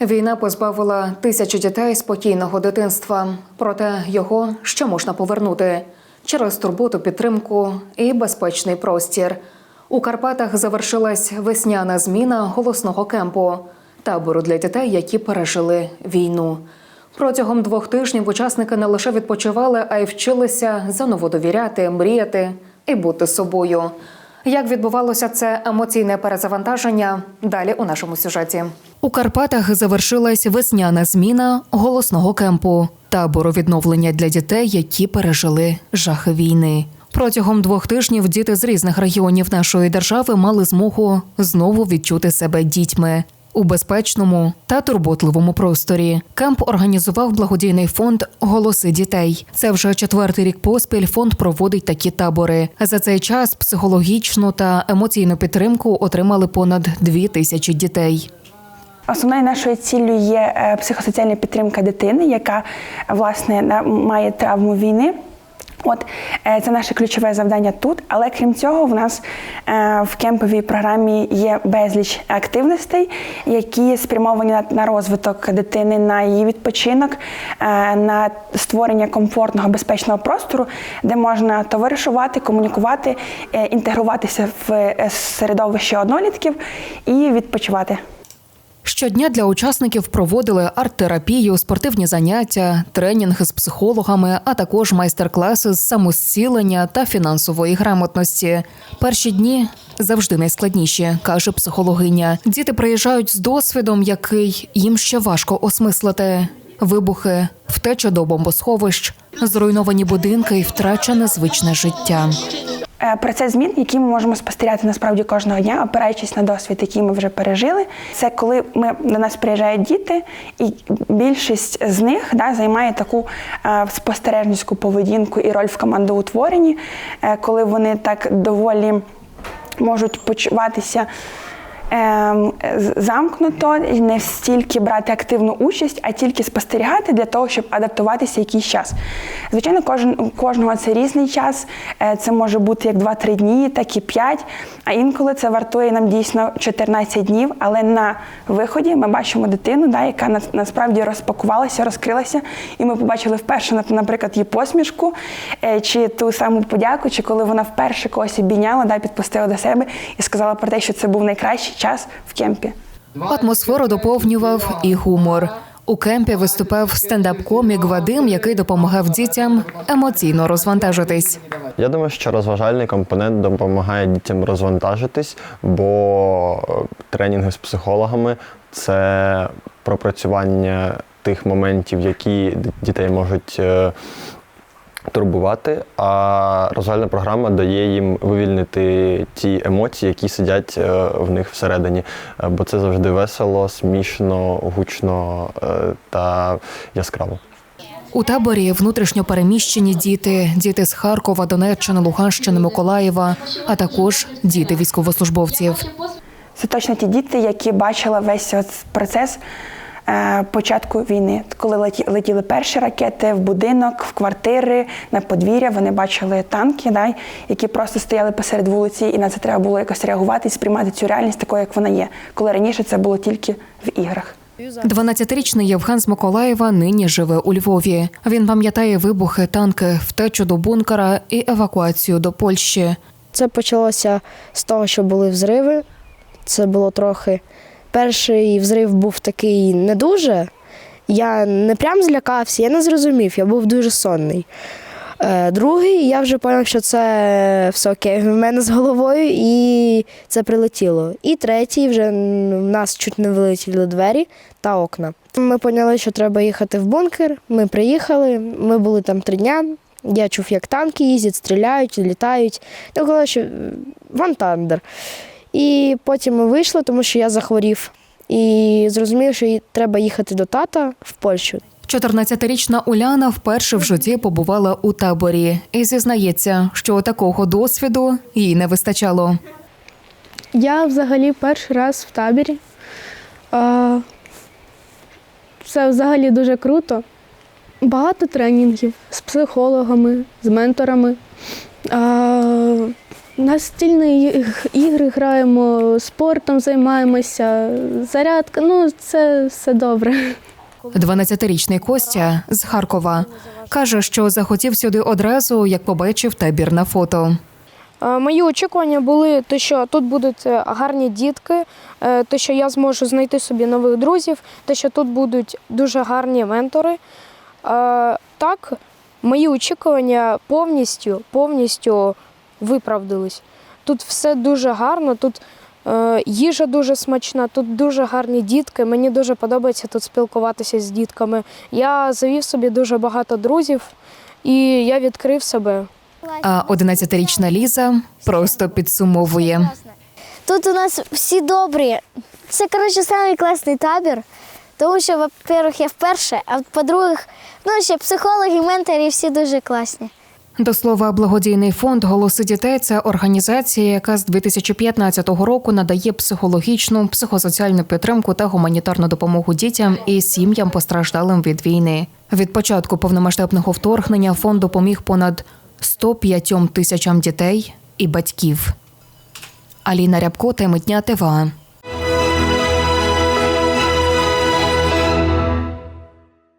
Війна позбавила тисячі дітей спокійного дитинства. Проте його ще можна повернути через турботу, підтримку і безпечний простір. У Карпатах завершилась весняна зміна голосного кемпу табору для дітей, які пережили війну. Протягом двох тижнів учасники не лише відпочивали, а й вчилися заново довіряти, мріяти і бути собою. Як відбувалося це емоційне перезавантаження? Далі у нашому сюжеті. У Карпатах завершилась весняна зміна голосного кемпу табору відновлення для дітей, які пережили жахи війни. Протягом двох тижнів діти з різних регіонів нашої держави мали змогу знову відчути себе дітьми. У безпечному та турботливому просторі кемп організував благодійний фонд Голоси дітей. Це вже четвертий рік поспіль. Фонд проводить такі табори. За цей час психологічну та емоційну підтримку отримали понад дві тисячі дітей. Основною нашою ціллю є е, психосоціальна підтримка дитини, яка власне має травму війни. От е, це наше ключове завдання тут. Але крім цього, в нас е, в кемповій програмі є безліч активностей, які спрямовані на, розвиток дитини, на її відпочинок, е, на створення комфортного безпечного простору, де можна товаришувати, комунікувати, інтегруватися в середовище однолітків і відпочивати. Щодня для учасників проводили арт-терапію, спортивні заняття, тренінги з психологами, а також майстер-класи з самозцілення та фінансової грамотності. Перші дні завжди найскладніші, каже психологиня. Діти приїжджають з досвідом, який їм ще важко осмислити. Вибухи, втеча до бомбосховищ, зруйновані будинки і втрачене звичне життя. Е, Процес змін, які ми можемо спостерігати насправді кожного дня, опираючись на досвід, який ми вже пережили, це коли ми до нас приїжджають діти, і більшість з них да, займає таку е, спостережницьку поведінку і роль в командоутворенні, е, коли вони так доволі можуть почуватися. Ем, Замкнуто не стільки брати активну участь, а тільки спостерігати для того, щоб адаптуватися якийсь час. Звичайно, кожен кожного це різний час. Е, Це може бути як 2-3 дні, так і 5, а інколи це вартує нам дійсно 14 днів. Але на виході ми бачимо дитину, да, яка на- насправді розпакувалася, розкрилася, і ми побачили вперше, на- наприклад, її посмішку, е, чи ту саму подяку, чи коли вона вперше когось обійняла, да, підпустила до себе і сказала про те, що це був найкращий час в кемпі. Атмосферу доповнював і гумор. У кемпі виступав стендап-комік Вадим, який допомагав дітям емоційно розвантажитись. Я думаю, що розважальний компонент допомагає дітям розвантажитись, бо е, тренінги з психологами це пропрацювання тих моментів, які дітей можуть е, турбувати. А розважальна програма дає їм вивільнити ті емоції, які сидять е, в них всередині. Е, Бо це завжди весело, смішно, гучно е, та яскраво. У таборі внутрішньо переміщені діти, діти з Харкова, Донеччини, Луганщини, Миколаєва, а також діти військовослужбовців. Це точно ті діти, які бачили весь от процес початку війни. Коли летіли перші ракети в будинок, в квартири, на подвір'я, вони бачили танки, да, які просто стояли посеред вулиці, і на це треба було якось реагувати і сприймати цю реальність такою, як вона є. Коли раніше це було тільки в іграх. 12-річний Євген з Миколаєва нині живе у Львові. Він пам'ятає вибухи, танки, втечу до бункера і евакуацію до Польщі. Це почалося з того, що були взриви. Це було трохи. Перший взрив був такий не дуже. Я не прям злякався, я не зрозумів, я був дуже сонний. Е, Другий, я вже зрозумів, що це все окей в мене з головою, і це прилетіло. І третій, вже в нас чуть не вилетіли двері та окна. Ми поняли, що треба їхати в бункер. Ми приїхали, ми були там три дня. Я чув, як танки їздять, стріляють, літають. Казала, що вантандер. І потім ми вийшли, тому що я захворів. І зрозумів, що їй треба їхати до тата в Польщу. 14-річна Уляна вперше в житті побувала у таборі і зізнається, що такого досвіду їй не вистачало. Я взагалі перший раз в таборі. Це взагалі дуже круто. Багато тренінгів з психологами, з менторами. Настільні ігри граємо, спортом займаємося, зарядка, ну це все добре. 12-річний Костя з Харкова каже, що захотів сюди одразу, як побачив табір на фото. Е, Мої очікування були, те, що тут будуть е, гарні дітки, е, те, що я зможу знайти собі нових друзів, те, що тут будуть дуже гарні ментори. Так, мої очікування повністю, повністю виправдались. Тут все дуже гарно, тут е, їжа дуже смачна, тут дуже гарні дітки. Мені дуже подобається тут спілкуватися з дітками. Я завів собі дуже багато друзів і я відкрив себе. А 11-річна Ліза просто підсумовує. Тут у нас всі добрі. Це, коротше, самий класний табір. Тому що, во-первых, я вперше, а по-друге, ну ще психологи, ментори всі дуже класні. До слова, благодійний фонд Голоси дітей це організація, яка з 2015 року надає психологічну, психосоціальну підтримку та гуманітарну допомогу дітям і сім'ям постраждалим від війни. Від початку повномасштабного вторгнення фонд допоміг понад 105 тисячам дітей і батьків. Аліна Рябко, Темитня ТВА.